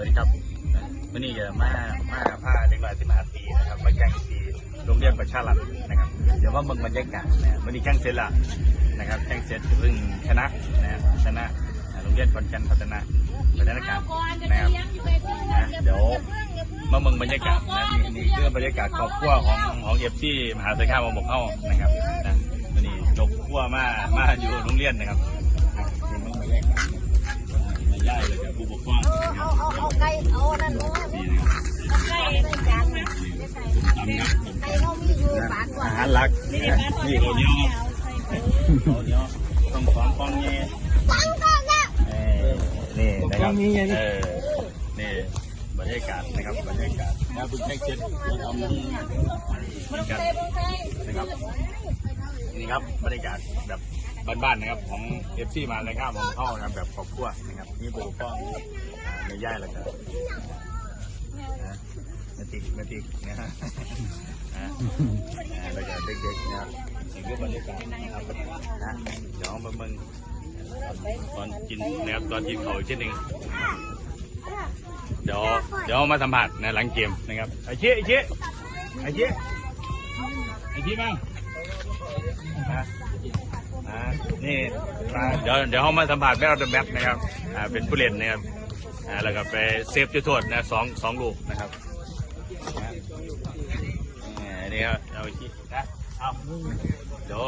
วัสดีครับวันนี้จะมา มาพาเด็กน้อยสิบห้าปีนะครับมาแข่งที่โรงเรียนประชารัฐนะครับ เดี๋ยวว่ามืองบรรยากาศนะวันนี้แข่งเสร็จละนะครับแข่งเสร็จเพิ่งชนะนะชนะโรงเรียนขอนแก่นพัฒนาพัฒนาการนะครับนะเดี๋ยวมาเมืองบรรยากาศนะนี่นี่คือบรรยากาศครอบครัวของของเอฟซีมหาสารคามมบอกเข้านะครับนะวันนี้ยกครัวมามาอยู่โรงเรียนนะครับนะนี่เมืองบรรยากาศไม่ได้เลยครับ นี่โอเนียวโอเนียวต้องสองฟองนี้ฟังก่อนนะเอ้ยนี่นะครับเออนี่บรรยากาศนะครับบรรยากาศนะคุณแท็กเจ็ตเราทำนี่กันนะครับนี่ครับบรรยากาศแบบบ้านๆนะครับของเอฟซีมาเลยครับผมเข้านะครับแบบครอบครัวนะครับนี่ปูป้องครับอ่าในย่ายแล้วก็ นะมาติกมาติกนะฮะอ่าอ่าแล้วก็เด็กๆนะครับนี่คือบรรยากาศนะครับนะเดี๋ยวมาเบิ่งตอนกินนะครับตอนกินเขาอีกเช่นหนึ่งเดี๋ยวเดี๋ยวมาสัมผัสนะหลังเกมนะครับไอ้เชี่ยไอ้เชี่ยไอ้เชี่ยไอ้เชี่ยบ้างอะอ่านี่เดี๋ยวเดี๋ยวเขามาสัมผัสแม่เราเดอะแบ็คนะครับอ่าเป็นผู้เล่นนะครับ อ่าแล้วก็ไปเซฟจุดโทษนะสองสองลูกนะครับนี่ครับเอาอีกทีนะเอาเดี๋ยว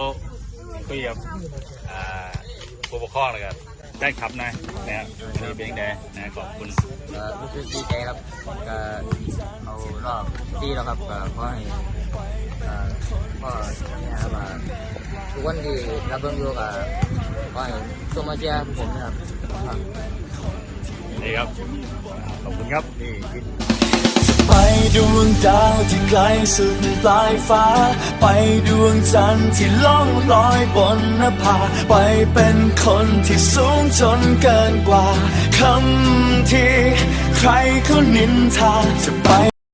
คุยกับอ่าผู้ปกครองนะครับได้ขับนอยนะครับนี่เป็นยังนะขอบคุณก็รู้สึกดีใจครับก็เอารอบที่แล้วครับก็ขอให้เอ่อพ่อเนี่ยครับว่าทุกวันที่รับเบิ่งอยู่ก็ขอให้ส่งมาเชียร์ผมนะครับ นี่ครับ ขอบคุณครับ นี่ไปดวงดาวที่ไกลสุดปลายฟ้า ไปดวงจันทร์ที่ล่องลอยบนนภา ไปเป็นคนที่สูงจนเกินกว่าคำที่ใครเขานินทาจะไป